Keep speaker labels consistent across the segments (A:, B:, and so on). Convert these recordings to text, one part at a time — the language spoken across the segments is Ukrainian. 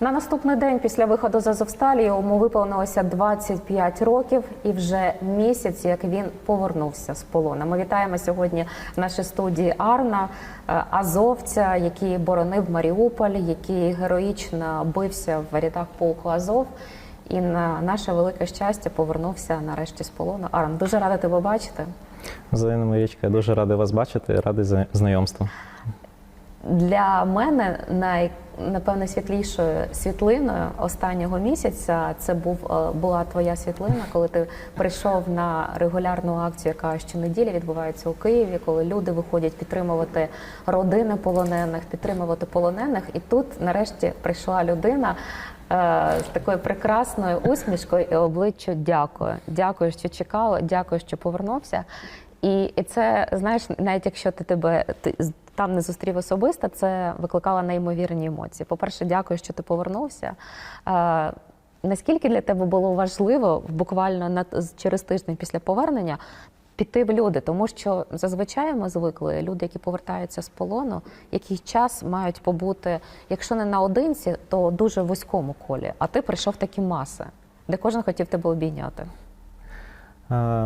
A: На наступний день після виходу з Азовсталі йому виповнилося 25 років, і вже місяць, як він повернувся з полону. Ми вітаємо сьогодні в нашій студії Арна, е, азовця, який боронив Маріуполь, який героїчно бився в рядах полку Азов. І на наше велике щастя повернувся нарешті з полону. Арн, дуже рада тебе бачити.
B: Взаємно, Марічка, я дуже радий вас бачити, радий знайомству.
A: Для мене най, напевне світлішою світлиною останнього місяця це був е, була твоя світлина, коли ти прийшов на регулярну акцію, яка щонеділі відбувається у Києві, коли люди виходять підтримувати родини полонених, підтримувати полонених. І тут нарешті прийшла людина. е, З такою прекрасною усмішкою і обличчю дякую. Дякую, що чекала, дякую, що повернувся. І, і це, знаєш, навіть якщо ти тебе ти там не зустрів особисто, це викликало неймовірні емоції. По-перше, дякую, що ти повернувся. Е, наскільки для тебе було важливо буквально на, через тиждень після повернення піти в люди? Тому що зазвичай ми звикли, люди, які повертаються з полону, який час мають побути, якщо не наодинці, то дуже в вузькому колі. А ти прийшов такі маси, де кожен хотів тебе обійняти.
B: Е,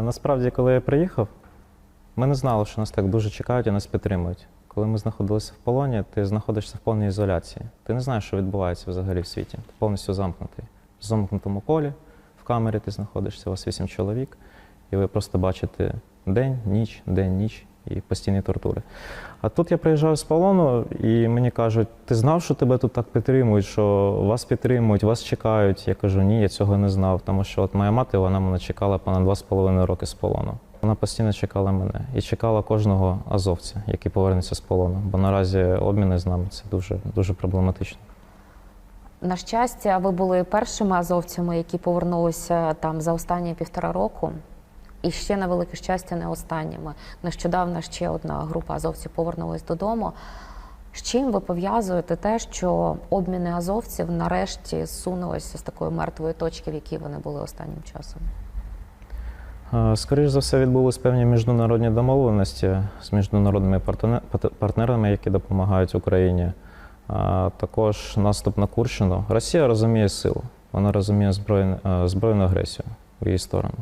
B: насправді, коли я приїхав, ми не знали, що нас так дуже чекають і нас підтримують. Коли ми знаходилися в полоні, ти знаходишся в повній ізоляції. Ти не знаєш, що відбувається взагалі в світі. Ти повністю замкнутий. В замкнутому колі, в камері ти знаходишся, у вас вісім чоловік, і ви просто бачите день, ніч, день, ніч і постійні тортури. А тут я приїжджаю з полону, і мені кажуть, ти знав, що тебе тут так підтримують, що вас підтримують, вас чекають. Я кажу, ні, я цього не знав, тому що от моя мати вона мене чекала понад два з половиною роки з полону. Вона постійно чекала мене і чекала кожного азовця, який повернеться з полону. Бо наразі обміни з нами це дуже дуже проблематично.
A: На щастя, ви були першими азовцями, які повернулися там за останні півтора року. І ще на велике щастя, не останніми. Нещодавно ще одна група азовців повернулась додому. З чим ви пов'язуєте те, що обміни азовців нарешті зсунулися з такої мертвої точки, в якій вони були останнім часом?
B: Скоріше за все, відбулись певні міжнародні домовленості з міжнародними партнерами, які допомагають Україні. Також наступ на Курщину. Росія розуміє силу, вона розуміє збройну, збройну агресію в її сторону.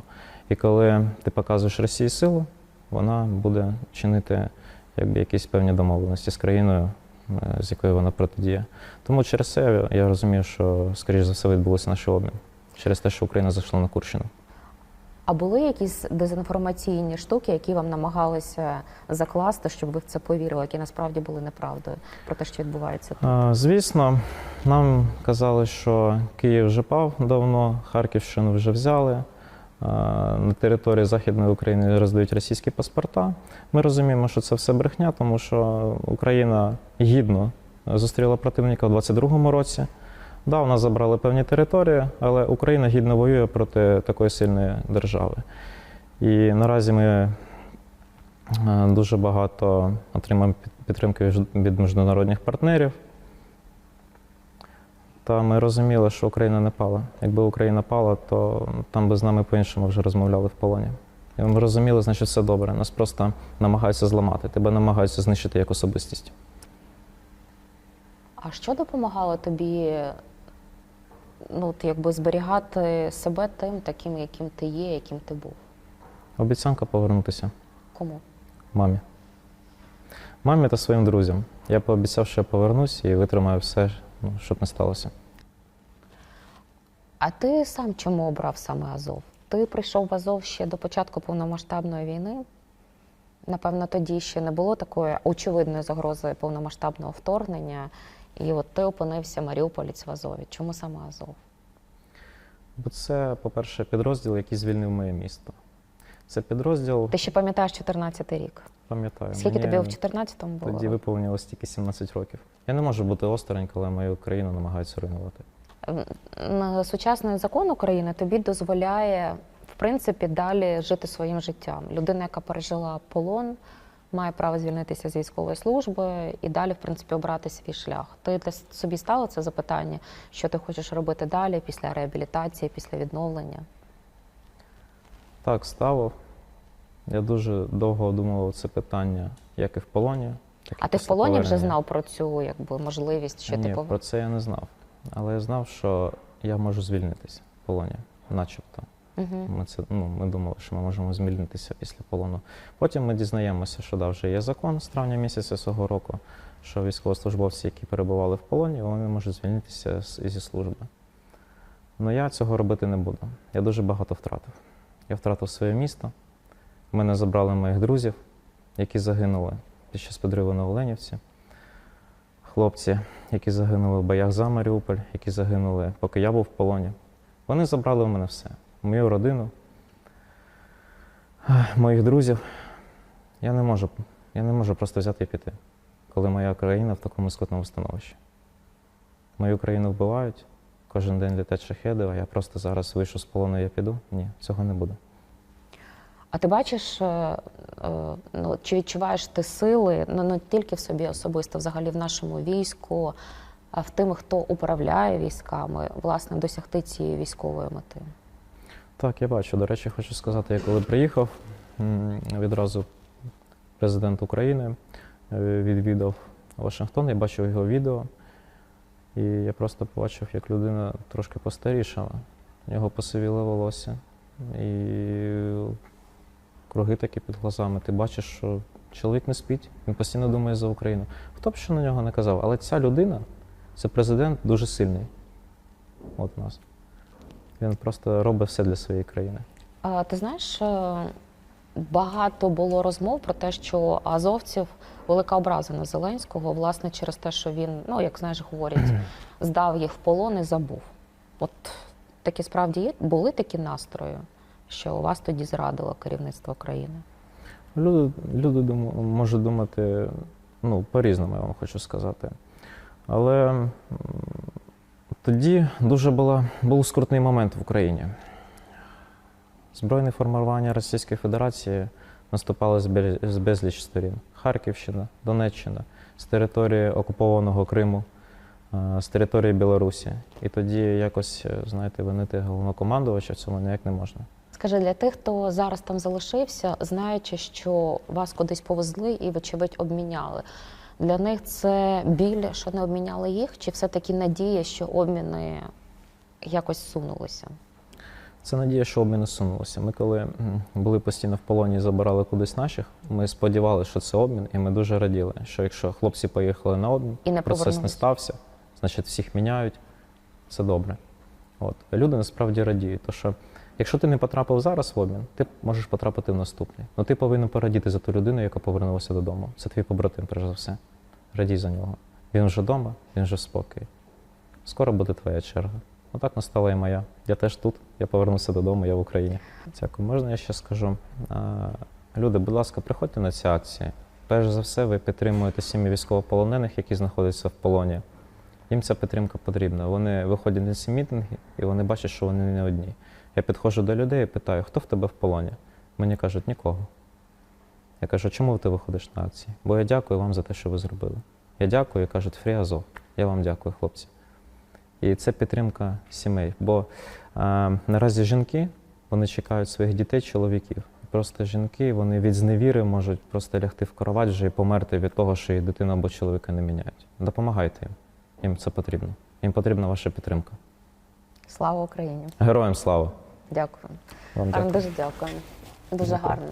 B: І коли ти показуєш Росії силу, вона буде чинити якби, якісь певні домовленості з країною, е, з якою вона протидіє. Тому через це я розумію, що, скоріш за все, відбулося наш обмін через те, що Україна зайшла на Курщину.
A: А були якісь дезінформаційні штуки, які вам намагалися закласти, щоб ви в це повірили, які насправді були неправдою про те, що відбувається тут?
B: Звісно, нам казали, що Київ вже пав давно, Харківщину вже взяли. На території Західної України роздають російські паспорта. Ми розуміємо, що це все брехня, тому що Україна гідно зустріла противника у 22-му році. Да, у нас забрали певні території, але Україна гідно воює проти такої сильної держави. І наразі ми е, дуже багато отримаємо підтримки від- міжнародних партнерів. Та ми розуміли, що Україна не пала. Якби Україна пала, то там би з нами по-іншому вже розмовляли в полоні. І ми розуміли, значить, все добре. Нас просто намагаються зламати, тебе намагаються знищити як особистість.
A: А що допомагало тобі ну, от якби зберігати себе тим, таким, яким ти є, яким ти був?
B: Обіцянка повернутися
A: Кому?
B: мамі. Мамі та своїм друзям. Я пообіцяв, що я повернусь і витримаю все, ну, щоб не сталося.
A: А ти сам чому обрав саме Азов? Ти прийшов в Азов ще до початку повномасштабної війни. Напевно, тоді ще не було такої очевидної загрози повномасштабного вторгнення. І от ти опинився Маріуполець в Азові. Чому саме Азов?
B: Бо це, по-перше, підрозділ, який звільнив моє місто. Це підрозділ,
A: Ти ще пам'ятаєш 14 рік?
B: пам'ятаю.
A: Скільки
B: мені
A: тобі в 14-му було?
B: Тоді виповнилось тільки 17 років. Я не можу бути осторонь, коли мою країну намагаються руйнувати.
A: Сучасний закон України тобі дозволяє, в принципі, далі жити своїм життям. Людина, яка пережила полон, має право звільнитися з військової служби і далі, в принципі, обрати свій шлях. Ти для собі ставила це запитання, що ти хочеш робити далі після реабілітації, після відновлення?
B: Так, ставив. Я дуже довго обдумував це питання, як і в полоні. Так і
A: А ти в полоні вже знав про цю якби можливість, що
B: Ні,
A: ти пов...
B: про це я не знав. але я знав, що я можу звільнитися в полоні, начебто.
A: Угу.
B: Ми це ну ми думали, що ми можемо звільнитися після полону. Потім ми дізнаємося, що да, вже є закон з травня місяця цього року, що військовослужбовці, які перебували в полоні, вони можуть звільнитися зі служби. Ну я цього робити не буду. Я дуже багато втратив. Я втратив своє місто. Мене забрали моїх друзів, які загинули під час підриву на Оленівці. Хлопці, які загинули в боях за Маріуполь, які загинули, поки я був в полоні. Вони забрали в мене все мою родину, моїх друзів. Я не можу, я не можу просто взяти і піти, коли моя країна в такому скрутному становищі. Мою країну вбивають, кожен день літать шахеди, а я просто зараз вийшов з полону і я піду. Ні, цього не буде.
A: А ти бачиш, е, е, ну, чи відчуваєш ти сили, ну не тільки в собі особисто, взагалі в нашому війську, а в тим, хто управляє військами, власне, досягти цієї військової мети?
B: Так, я бачу. До речі, хочу сказати, я коли приїхав, відразу президент України е, відвідав Вашингтон, я бачив його відео, і я просто побачив, як людина трошки постарішала. У нього посивіло волосся, і круги такі під глазами. Ти бачиш, що чоловік не спить, він постійно думає за Україну. Хто б що на нього не казав, але ця людина, це президент дуже сильний. От нас. Він просто робить все для своєї країни.
A: А, ти знаєш, е, багато було розмов про те, що азовців велика образа на Зеленського, власне, через те, що він, ну як знаєш, говорять, здав їх в полон і забув. От такі справді є, були такі настрої, що вас тоді зрадило керівництво країни.
B: Люди, люди думу- можуть думати ну, по-різному, я вам хочу сказати. Але тоді дуже була, був скрутний момент в Україні. Збройне формування Російської Федерації наступало з безліч сторін. Харківщина, Донеччина, з території окупованого Криму, е, з території Білорусі. І тоді якось, е, знаєте, винити головнокомандувача цьому ніяк не можна.
A: Скажи для тих, хто зараз там залишився, знаючи, що вас кудись повезли і, вочевидь, обміняли. Для них це біль, що не обміняли їх, чи все-таки надія, що обміни якось сунулися?
B: Це надія, що обміни сунулися. Ми коли були постійно в полоні і забирали кудись наших, ми сподівалися, що це обмін, і ми дуже раділи, що якщо хлопці поїхали на обмін,
A: І не
B: процес не стався, значить всіх міняють, це добре. От. Люди насправді радіють, то що якщо ти не потрапив зараз в обмін, ти можеш потрапити в наступний. Ну ти повинен порадіти за ту людину, яка повернулася додому. Це твій побратим, перш за все. Радій за нього. Він вже вдома, він вже спокій. Скоро буде твоя черга. Отак настала і моя. Я теж тут, я повернувся додому, я в Україні. Дякую. Можна я ще скажу? Люди, будь ласка, приходьте на ці акції. Перш за все, ви підтримуєте сім'ї військовополонених, які знаходяться в полоні. Їм ця підтримка потрібна. Вони виходять на ці мітинги і вони бачать, що вони не одні. Я підходжу до людей і питаю, хто в тебе в полоні? Мені кажуть, нікого. Я кажу, чому ти виходиш на акції? Бо я дякую вам за те, що ви зробили. Я дякую кажуть, Фрі Азов. Я вам дякую, хлопці. І це підтримка сімей. Бо а, наразі жінки вони чекають своїх дітей, чоловіків. Просто жінки вони від зневіри можуть просто лягти в кровать вже і померти від того, що їх дитину або чоловіка не міняють. Допомагайте їм. Їм це потрібно. Їм потрібна ваша підтримка.
A: Слава Україні!
B: Героям слава!
A: Дякую.
B: Вам
A: Вам
B: дякую.
A: дуже дякую. Дуже
B: Дякую.
A: гарно.